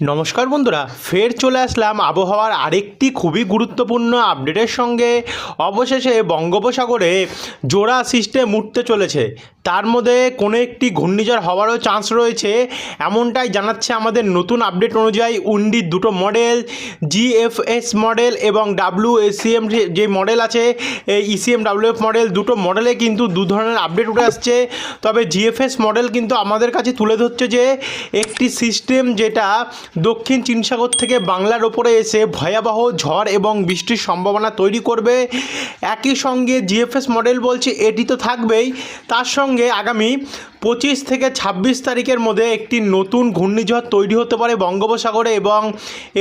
নমস্কার বন্ধুরা, ফের চলে আসলাম আবহাওয়ার আরেকটি খুবই গুরুত্বপূর্ণ আপডেটের সঙ্গে। অবশেষে বঙ্গোপসাগরে জোড়া সিস্টেম উঠতে চলেছে। তার মধ্যে কোনো একটি ঘূর্ণিঝড় হওয়ারও চান্স রয়েছে। এমনটাই জানাচ্ছে আমাদের নতুন আপডেট অনুযায়ী উন্ডির দুটো মডেল জিএফএস মডেল এবং ডাব্লিউ এসিএম যে মডেল আছে, এই ইসিএম ডাব্লিউএফ মডেল দুটো মডেলে কিন্তু দু ধরনের আপডেট উঠে আসছে। তবে জিএফএস মডেল কিন্তু আমাদের কাছে তুলে ধরছে যে, একটি সিস্টেম যেটা দক্ষিণ চীন সাগর থেকে বাংলার ওপরে এসে ভয়াবহ ঝড় এবং বৃষ্টির সম্ভাবনা তৈরি করবে। একই সঙ্গে জিএফএস মডেল বলছে, এটি তো থাকবেই। তার সঙ্গে আগামী পঁচিশ থেকে ছাব্বিশ তারিখের মধ্যে একটি নতুন ঘূর্ণিঝড় তৈরি হতে পারে বঙ্গোপসাগরে এবং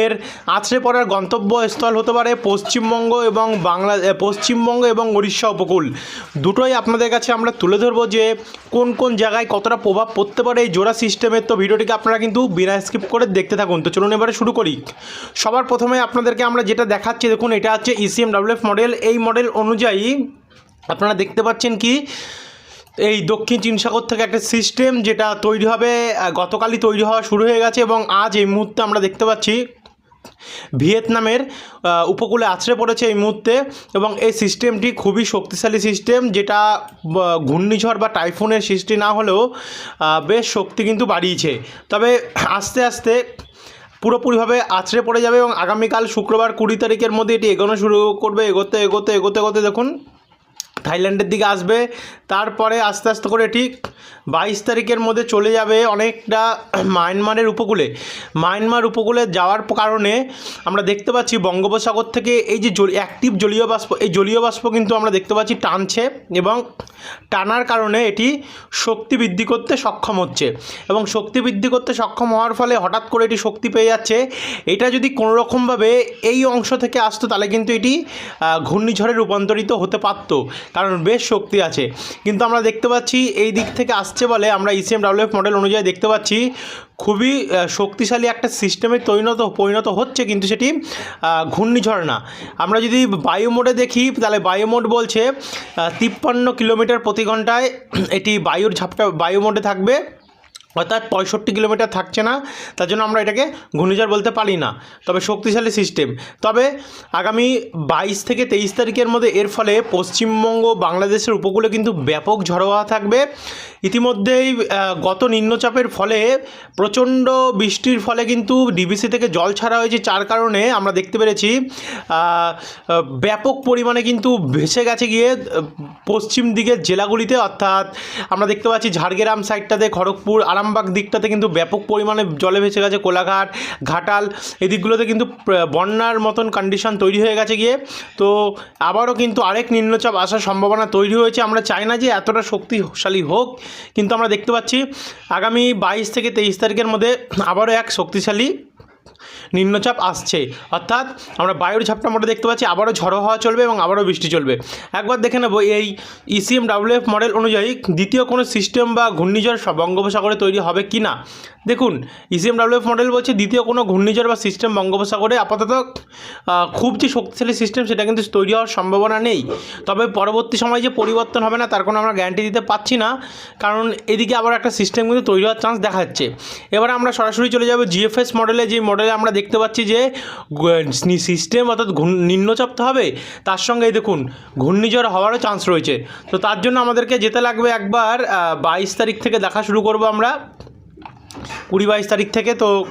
এর আছড়ে পড়ার গন্তব্যস্থল হতে পারে পশ্চিমবঙ্গ এবং বাংলা পশ্চিমবঙ্গ এবং উড়িষ্যা উপকূল। দুটোই আপনাদের কাছে আমরা তুলে ধরবো যে কোন কোন জায়গায় কতটা প্রভাব পড়তে পারে এই জোড়া সিস্টেমের। তো ভিডিওটিকে আপনারা কিন্তু বিনা স্কিপ করে দেখতে থাকুন। তো চলুন এবারে শুরু করি। সবার প্রথমে আপনাদেরকে আমরা যেটা দেখাচ্ছি, দেখুন, এটা হচ্ছে ইসিএম ডাব্লিউএফ মডেল এই মডেল অনুযায়ী আপনারা দেখতে পাচ্ছেন কি এই দক্ষিণ চীন সাগর থেকে একটা সিস্টেম যেটা তৈরি হবে গতকালই তৈরি হওয়া শুরু হয়ে গেছে এবং আজ এই মুহূর্তে আমরা দেখতে পাচ্ছি ভিয়েতনামের উপকূলে আছড়ে পড়েছে এই মুহূর্তে এবং এই সিস্টেমটি খুবই শক্তিশালী সিস্টেম যেটা ঘূর্ণিঝড় বা টাইফুনের সৃষ্টি না হলেও বেশ শক্তি কিন্তু বাড়িয়েছে। তবে আস্তে আস্তে পুরোপুরিভাবে আছড়ে পড়ে যাবে এবং আগামীকাল শুক্রবার কুড়ি তারিখের মধ্যে এটি এগোনো শুরু করবে, এগোতে এগোতে এগোতে এগোতে দেখুন। থাইল্যান্ডের দিকে আসবে। তারপরে আস্তে আস্তে করে ঠিক বাইশ তারিখের মধ্যে চলে যাবে অনেকটা মায়ানমারের উপকূলে। মায়ানমার উপকূলে যাওয়ার কারণে আমরা দেখতে পাচ্ছি বঙ্গোপসাগর থেকে এই যে অ্যাক্টিভ জলীয় বাষ্প এই জলীয় বাষ্প কিন্তু আমরা দেখতে পাচ্ছি টানছে এবং টানার কারণে এটি শক্তি বৃদ্ধি করতে সক্ষম হচ্ছে। এবং শক্তি বৃদ্ধি করতে সক্ষম হওয়ার ফলে হঠাৎ করে এটি শক্তি পেয়ে যাচ্ছে। এটা যদি কোনো রকমভাবে এই অংশ থেকে আসতো তাহলে কিন্তু এটি ঘূর্ণিঝড়ে রূপান্তরিত হতে পারতো। কারণ বেশ শক্তি আছে। কিন্তু আমরা দেখতে পাচ্ছি এই দিক থেকে আসছে বলে আমরা ইসিএম ডাব্লিউএফ মডেল অনুযায়ী দেখতে পাচ্ছি। খুবই শক্তিশালী একটা সিস্টেমে পরিণত পরিণত হচ্ছে কিন্তু সেটি ঘূর্ণিঝড় না আমরা যদি বায়ু মোডে দেখি, তাহলে বায়ু মোড বলছে তিপ্পান্ন কিলোমিটার প্রতি ঘন্টায় এটি বায়ুর ঝাপটা, বায়ু মোডে থাকবে। অর্থাৎ পঁয়ষট্টি কিলোমিটার থাকছে না, তার জন্য আমরা এটাকে ঘূর্ণিঝড় বলতে পারি না। তবে শক্তিশালী সিস্টেম তবে আগামী বাইশ থেকে তেইশ তারিখের মধ্যে এর ফলে পশ্চিমবঙ্গ বাংলাদেশের উপকূলে কিন্তু ব্যাপক ঝড়ো হাওয়া থাকবে। ইতিমধ্যেই গত নিম্নচাপের ফলে প্রচণ্ড বৃষ্টির ফলে কিন্তু ডিবিসি থেকে জল ছাড়া হয়েছে, যার কারণে আমরা দেখতে পেরেছি ব্যাপক পরিমাণে কিন্তু ভেসে গেছে গিয়ে পশ্চিম দিকের জেলাগুলিতে। অর্থাৎ আমরা দেখতে পাচ্ছি ঝাড়গ্রাম সাইডটাতে, খড়গপুর, আরামবাগ দিকটাতে কিন্তু ব্যাপক পরিমাণে জলে ভেসে গেছে, কোলাঘাট, ঘাটাল, এদিকগুলোতে কিন্তু বন্যার মতন কন্ডিশন তৈরি হয়ে গেছে গিয়ে। তো আবারও কিন্তু আরেক নিম্নচাপ আসার সম্ভাবনা তৈরি হয়েছে। আমরা চাই না যে এতটা শক্তিশালী হোক কিন্তু আমরা দেখতে পাচ্ছি আগামী বাইশ থেকে তেইশ তারিখের মধ্যে আবারও এক শক্তিশালী নিম্নচাপ আসছে। অর্থাৎ আমরা বায়ুর ঝাপটা মোটে দেখতে পাচ্ছি, আবারও ঝড়ো হওয়া চলবে এবং আবারও বৃষ্টি চলবে। একবার দেখে নেব, এই ইসিএম ডাব্লিউএফ মডেল অনুযায়ী দ্বিতীয় কোনো সিস্টেম বা ঘূর্ণিঝড় বঙ্গোপসাগরে তৈরি হবে কি না? দেখুন ইসিএম ডাব্লিউএফ মডেল বলছে দ্বিতীয় কোনো ঘূর্ণিঝড় বা সিস্টেম বঙ্গোপসাগরে আপাতত খুব যে শক্তিশালী সিস্টেম সেটা কিন্তু তৈরি হওয়ার সম্ভাবনা নেই। তবে পরবর্তী সময় যে পরিবর্তন হবে না, তার কোনো আমরা গ্যারান্টি দিতে পারছি না। কারণ এদিকে আবার একটা সিস্টেম কিন্তু তৈরি হওয়ার চান্স দেখা যাচ্ছে। এবার আমরা সরাসরি চলে যাব জিএফএস মডেলে যে মডেলে আমরা দেখতে পাচ্ছি যে সিস্টেম অর্থাৎ ঘূর্ণ- নিম্নচাপ তো হবে, তার সঙ্গে দেখুন ঘূর্ণিঝড় হওয়ারও চান্স রয়েছে। তো তার জন্য আমাদেরকে যেতে লাগবে একবার বাইশ তারিখ থেকে দেখা শুরু করব আমরা। কুড়ি বাইশ তারিখ থেকে তো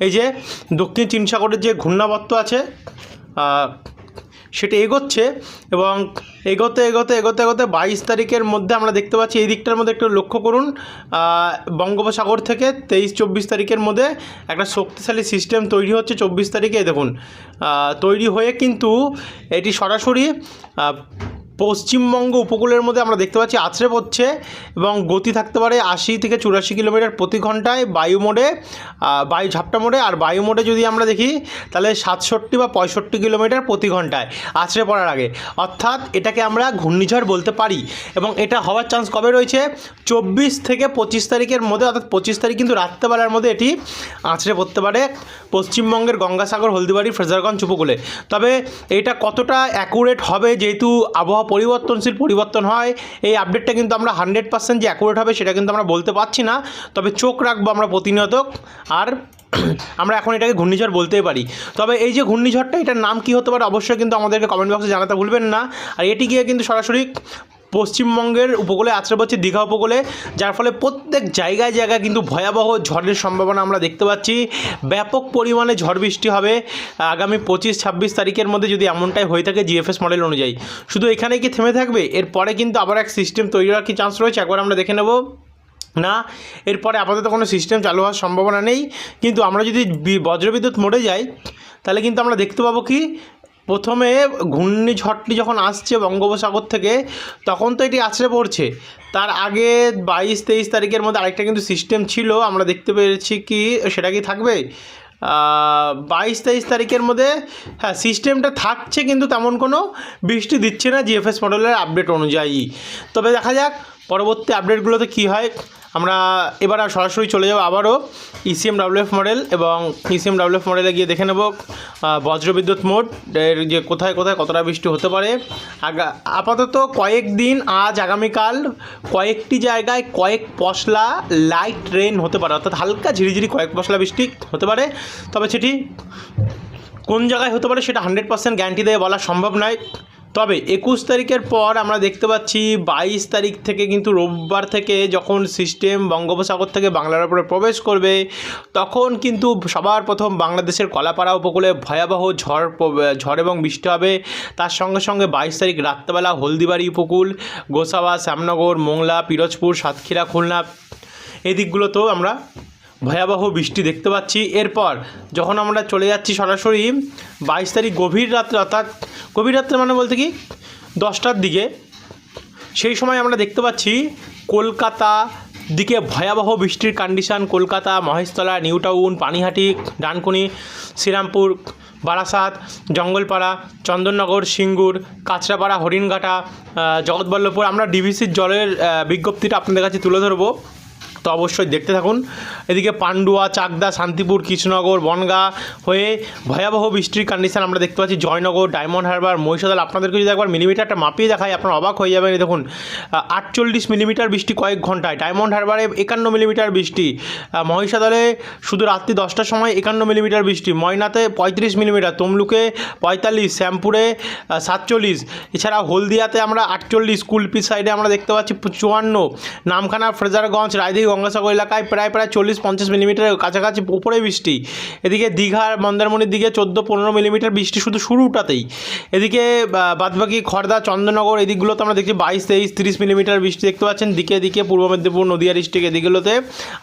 এই যে দক্ষিণ চীন সাগরের যে ঘূর্ণাবর্ত আছে সেটা এগোচ্ছে এবং এগোতে এগোতে এগোতে এগোতে বাইশ তারিখের মধ্যে আমরা দেখতে পাচ্ছি এই দিকটার মধ্যে একটু লক্ষ্য করুন বঙ্গোপসাগর থেকে তেইশ, চব্বিশ তারিখের মধ্যে একটা শক্তিশালী সিস্টেম তৈরি হচ্ছে চব্বিশ তারিখে দেখুন। তৈরি হয়ে কিন্তু এটি সরাসরি পশ্চিমবঙ্গ উপকূলের মধ্যে আমরা দেখতে পাচ্ছি আছড়ে পড়ছে এবং গতি থাকতে পারে আশি থেকে চুরাশি কিলোমিটার প্রতি ঘন্টায় বায়ু মোডে বায়ু ঝাপটা মোডে। আর বায়ু মোডে যদি আমরা দেখি, তাহলে সাতষট্টি বা পঁয়ষট্টি কিলোমিটার প্রতি ঘন্টায় আছড়ে পড়ার আগে। অর্থাৎ এটাকে আমরা ঘূর্ণিঝড় বলতে পারি এবং এটা হওয়ার চান্স কবে রয়েছে? চব্বিশ থেকে পঁচিশ তারিখের মধ্যে, অর্থাৎ পঁচিশ তারিখ কিন্তু রাত্রেবেলার মধ্যে এটি আছড়ে পড়তে পারে পশ্চিমবঙ্গের গঙ্গাসাগর, হলদিবাড়ি, ফ্রেজারগঞ্জ উপকূলে। তবে এটা কতটা অ্যাকুরেট হবে যেহেতু আবহাওয়া পরিবর্তনশীল পরিবর্তন হয়। এই আপডেটটা কিন্তু আমরা হান্ড্রেড পার্সেন্ট যে অ্যাকুরেট হবে সেটা কিন্তু আমরা বলতে পারছি না। তবে চোখ রাখব আমরা প্রতিনিয়ত। আর আমরা এখন এটাকে ঘূর্ণিঝড় বলতেই পারি। তবে এই যে ঘূর্ণিঝড়টা, এটার নাম কী হতে পারে অবশ্যই কিন্তু আমাদেরকে কমেন্ট বক্সে জানাতে ভুলবেন না। আর এটি গিয়ে কিন্তু সরাসরি পশ্চিমবঙ্গের উপকূলে আছড়ে পড়ছে দীঘা উপকূলে, যার ফলে প্রত্যেক জায়গায় জায়গায় কিন্তু ভয়াবহ ঝড়ের সম্ভাবনা আমরা দেখতে পাচ্ছি। ব্যাপক পরিমাণে ঝড় বৃষ্টি হবে আগামী পঁচিশ, ছাব্বিশ তারিখের মধ্যে যদি এমনটাই হয়ে থাকে জিএফএস মডেল অনুযায়ী। শুধু এখানে কি থেমে থাকবে? এরপরে কিন্তু আবার এক সিস্টেম তৈরি হওয়ার কি চান্স রয়েছে? একবার আমরা দেখে নেব। না, এরপরে আপাতত কোনো সিস্টেম চালু হওয়ার সম্ভাবনা নেই। কিন্তু আমরা যদি বজ্রবিদ্যুৎ মোড়ে যাই, তাহলে কিন্তু আমরা দেখতে পাবো কি প্রথমে ঘূর্ণিঝড়টি যখন আসছে বঙ্গোপসাগর থেকে, তখন তো এটি আছড়ে পড়ছে। তার আগে বাইশ তেইশ তারিখের মধ্যে আরেকটা কিন্তু সিস্টেম ছিল, আমরা দেখতে পেরেছি কি, সেটা কি থাকবে? বাইশ তেইশ তারিখের মধ্যে হ্যাঁ সিস্টেমটা থাকছে কিন্তু তেমন কোনো বৃষ্টি দিচ্ছে না জিএফএস মডেলের আপডেট অনুযায়ী। তবে দেখা যাক, পরবর্তী আপডেটগুলোতে কী হয়। আমরা এবার আর সরাসরি চলে যাব আবারও ইসিএম ডাব্লিউএফ মডেল এবং ইসিএম ডাব্লিউএফ মডেলে গিয়ে দেখে নেব বজ্রবিদ্যুৎ মোড, এর যে কোথায় কোথায় কতটা বৃষ্টি হতে পারে। আপাতত কয়েকদিন আজ আগামীকাল কয়েকটি জায়গায় কয়েক পশলা লাইট রেন হতে পারে, অর্থাৎ হালকা ঝিরিঝিরি কয়েক পশলা বৃষ্টি হতে পারে। তবে সেটি কোন জায়গায় হতে পারে সেটা হান্ড্রেড পার্সেন্ট গ্যারান্টি দিয়ে বলা সম্ভব নয়। তবে একুশ তারিখের পর আমরা দেখতে পাচ্ছি বাইশ তারিখ থেকে কিন্তু রোববার থেকে যখন সিস্টেম বঙ্গোপসাগর থেকে বাংলার উপরে প্রবেশ করবে, তখন কিন্তু সবার প্রথম বাংলাদেশের কলাপাড়া উপকূলে ভয়াবহ ঝড় ঝড় এবং বৃষ্টি হবে। তার সঙ্গে সঙ্গে বাইশ তারিখ রাত্রেবেলা হলদিবাড়ি উপকূল, গোসাবা, শ্যামনগর, মোংলা, পিরোজপুর, সাতক্ষীরা, খুলনা এই দিকগুলোতেও আমরা ভয়াবহ বৃষ্টি দেখতে পাচ্ছি। এরপর যখন আমরা চলে যাচ্ছি সরাসরি বাইশ তারিখ গভীর রাত্রে, অর্থাৎ গভীর রাত্রে মানে বলতে কি? দশটার দিকে। সেই সময় আমরা দেখতে পাচ্ছি কলকাতা দিকে ভয়াবহ বৃষ্টির condition Kolkata, Maheshtala, New Town, Panihati, Dankuni, Srirampur, Barasat, Jangalpara, Chandannagar, Singur, Kanchrapara, Haringhata Jagatballavpur. আমরা ডিভিসির জলের বিজ্ঞপ্তিটা আপনাদের কাছে তুলে ধরবো। তো অবশ্যই দেখতে থাকুন। এদিকে পান্ডুয়া, চাকদা, শান্তিপুর, কৃষ্ণনগর, বনগা হয়ে ভয়াবহ বৃষ্টির কন্ডিশন আমরা দেখতে পাচ্ছি। জয়নগর, ডায়মন্ড হারবার, মহিষাদল আপনাদেরকে যদি একবার মিলিমিটারটা মাপিয়ে দেখায় আপনারা অবাক হয়ে যাবেন। দেখুন আটচল্লিশ মিলিমিটার বৃষ্টি কয়েক ঘন্টায়। ডায়মন্ড হারবারে একান্ন মিলিমিটার বৃষ্টি। মহিষাদলে শুধু রাত্রি দশটার সময় একান্ন মিলিমিটার বৃষ্টি। ময়নাতে পঁয়ত্রিশ মিলিমিটার তমলুকে পঁয়তাল্লিশ, শ্যামপুরে সাতচল্লিশ। এছাড়া হলদিয়াতে আমরা আটচল্লিশ, কুলপি সাইডে আমরা দেখতে পাচ্ছি চুয়ান্ন নামখানা, ফ্রেজারগঞ্জ রায়দিঘি গঙ্গাসাগর এলাকায় প্রায় প্রায় চল্লিশ পঞ্চাশ মিলিমিটারের কাছাকাছি উপরে বৃষ্টি। এদিকে দীঘার মন্দারমণির দিকে চোদ্দ পনেরো মিলিমিটার বৃষ্টি শুধু শুরুটাতেই। এদিকে বাদবাকি খড়দা চন্দননগর এদিকগুলোতে আমরা দেখছি বাইশ, তেইশ, তিরিশ মিলিমিটার বৃষ্টি দেখতে পাচ্ছেন। দিকে দিকে পূর্ব মেদিনীপুর, নদিয়া ডিস্ট্রিক্ট এদিকগুলোতে।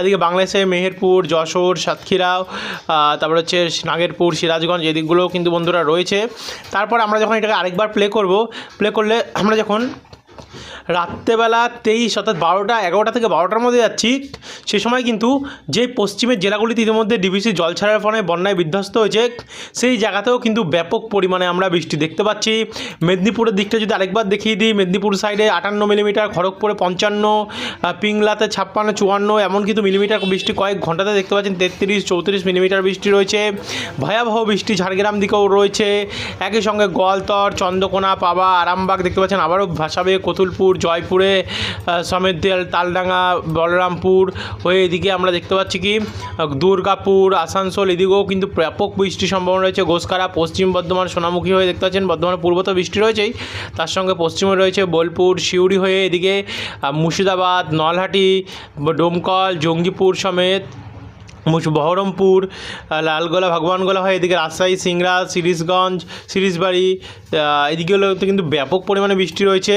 এদিকে বাংলাদেশের মেহেরপুর, যশোর সাতক্ষীরা তারপর হচ্ছে নাগেরপুর, সিরাজগঞ্জ এদিকগুলোও কিন্তু বন্ধুরা রয়েছে। তারপর আমরা যখন এটাকে আরেকবার প্লে করব প্লে করলে আমরা যখন রাত্রেবেলা তেইশ অর্থাৎ বারোটা, এগারোটা থেকে বারোটার মধ্যে যাচ্ছি। সে সময় কিন্তু যে পশ্চিমের জেলাগুলিতে ইতিমধ্যে ডিবিসি জল ছাড়ার ফলে বন্যায় বিধ্বস্ত হয়েছে, সেই জায়গাতেও কিন্তু ব্যাপক পরিমাণে আমরা বৃষ্টি দেখতে পাচ্ছি। মেদিনীপুরের দিকটা যদি আরেকবার দেখিয়ে দিই, মেদিনীপুর সাইডে আটান্ন মিলিমিটার, খড়গপুরে পঞ্চান্ন পিংলাতে ছাপ্পান্ন, চুয়ান্ন এমন কিন্তু মিলিমিটার বৃষ্টি কয়েক ঘন্টাতে দেখতে পাচ্ছেন, তেত্রিশ, চৌত্রিশ মিলিমিটার বৃষ্টি রয়েছে। ভয়াবহ বৃষ্টি ঝাড়গ্রাম দিকেও রয়েছে। একই সঙ্গে গোয়ালতর, চন্দ্রকোনা, পাবা, আরামবাগ দেখতে পাচ্ছেন, আবারও ভাসাবে, কতুলপুর জয়পুরে আহ, সমেত দেয়াল তালডাঙ্গা বলরামপুর হয়ে এদিকে আমরা দেখতে পাচ্ছি কি দুর্গাপুর আসানসোল এদিকেও কিন্তু ব্যাপক বৃষ্টির সম্ভাবনা রয়েছে। গোসকারা পশ্চিম বর্ধমান সোনামুখী হয়ে দেখতে পাচ্ছেন। বর্ধমানের পূর্ব তো বৃষ্টি রয়েছেই। তার সঙ্গে পশ্চিমে রয়েছে বোলপুর সিউড়ি হয়ে এদিকে মুর্শিদাবাদ নলহাটি ডোমকল জঙ্গিপুর সমেত বহরমপুর লালগোলা, ভগবানগোলা হয়, এদিকে রাজশাহী, সিংড়া, সিরিজগঞ্জ, সিরিজবাড়ি এদিকেগুলোতে কিন্তু ব্যাপক পরিমাণে বৃষ্টি রয়েছে।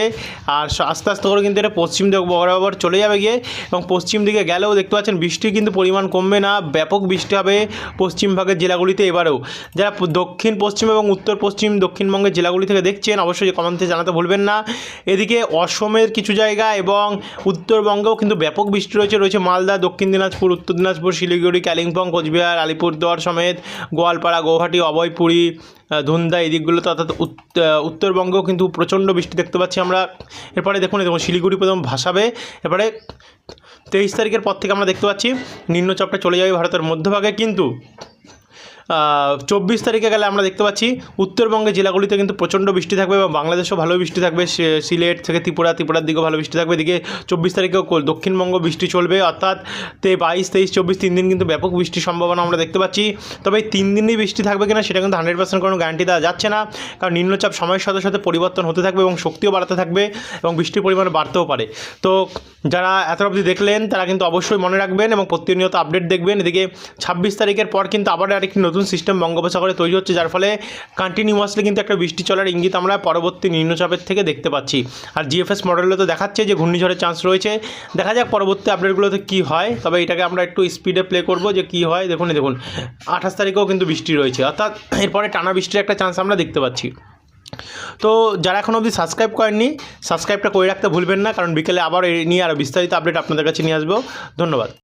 আর আস্তে আস্তে করে কিন্তু এটা পশ্চিম দিক, বরাবর চলে যাবে গিয়ে এবং পশ্চিম দিকে গেলেও দেখতে পাচ্ছেন বৃষ্টির কিন্তু পরিমাণ কমবে না, ব্যাপক বৃষ্টি হবে পশ্চিম ভাগের জেলাগুলিতে এবারেও। যারা দক্ষিণ পশ্চিম এবং উত্তর পশ্চিম, দক্ষিণবঙ্গের জেলাগুলি থেকে দেখছেন অবশ্যই কমেন্টে জানাতে ভুলবেন না। এদিকে অসমের কিছু জায়গা এবং উত্তরবঙ্গেও কিন্তু ব্যাপক বৃষ্টি রয়েছে রয়েছে মালদা, দক্ষিণ দিনাজপুর, উত্তর দিনাজপুর, শিলিগুড়ি কালিম্পং, কোচবিহার, আলিপুরদুয়ার সমেত গোয়ালপাড়া, গৌহাটি, অভয়পুরী ধুন্দা এই দিকগুলোতে অর্থাৎ উত- উত্তরবঙ্গেও কিন্তু প্রচণ্ড বৃষ্টি দেখতে পাচ্ছি আমরা। এরপরে দেখুন দেখুন, শিলিগুড়ি প্রথম ভাসাবে। এরপরে তেইশ তারিখের পর থেকে আমরা দেখতে পাচ্ছি, নিম্নচাপটা চলে যাবে ভারতের মধ্যভাগে। কিন্তু চব্বিশ তারিখে গেলে আমরা দেখতে পাচ্ছি, উত্তরবঙ্গের জেলাগুলিতে কিন্তু প্রচণ্ড বৃষ্টি থাকবে এবং বাংলাদেশেও ভালো বৃষ্টি থাকবে। সিলেট থেকে ত্রিপুরা, ত্রিপুরার দিকেও ভালো বৃষ্টি থাকবে। এদিকে চব্বিশ তারিখেও কল- দক্ষিণবঙ্গ বৃষ্টি চলবে, অর্থাৎ তে বাইশ, তেইশ, চব্বিশ তিন দিন কিন্তু ব্যাপক বৃষ্টির সম্ভাবনা আমরা দেখতে পাচ্ছি। তবে তিন দিনই বৃষ্টি থাকবে কিনা সেটা কিন্তু হান্ড্রেড পার্সেন্ট কোনো গ্যারান্টি দেওয়া যাচ্ছে না। কারণ নিম্নচাপ সময়ের সাথে সাথে পরিবর্তন হতে থাকবে এবং শক্তিও বাড়াতে থাকবে এবং বৃষ্টির পরিমাণ বাড়তেও পারে। তো যারা এত অবধি দেখলেন, তারা কিন্তু অবশ্যই মনে রাখবেন এবং প্রতিনিয়ত আপডেট দেখবেন। এদিকে ছাব্বিশ তারিখের পর কিন্তু আবার আরেকটি নতুন সিস্টেম বঙ্গোপসাগরে তৈরি হচ্ছে, যার ফলে কন্টিনিউয়াসলি কিন্তু একটা বৃষ্টি চলার ইঙ্গিত আমরা পরবর্তী নিম্নচাপের থেকে দেখতে পাচ্ছি। আর জিএফএস মডেলে তো দেখাচ্ছে যে ঘূর্ণিঝড়ের চান্স রয়েছে। দেখা যাক পরবর্তী আপডেটগুলোতে কী হয়, তবে এটাকে আমরা একটু স্পিডে প্লে করব যে কী হয়। দেখুন দেখুন, আঠাশ তারিখেও কিন্তু বৃষ্টি রয়েছে। অর্থাৎ এরপরে টানা বৃষ্টির একটা চান্স আমরা দেখতে পাচ্ছি। তো যারা এখন অবধি সাবস্ক্রাইব করেননি সাবস্ক্রাইবটা করে রাখতে ভুলবেন না, কারণ বিকেলে আবার নিয়ে আরও বিস্তারিত আপডেট আপনাদের কাছে নিয়ে আসব। ধন্যবাদ।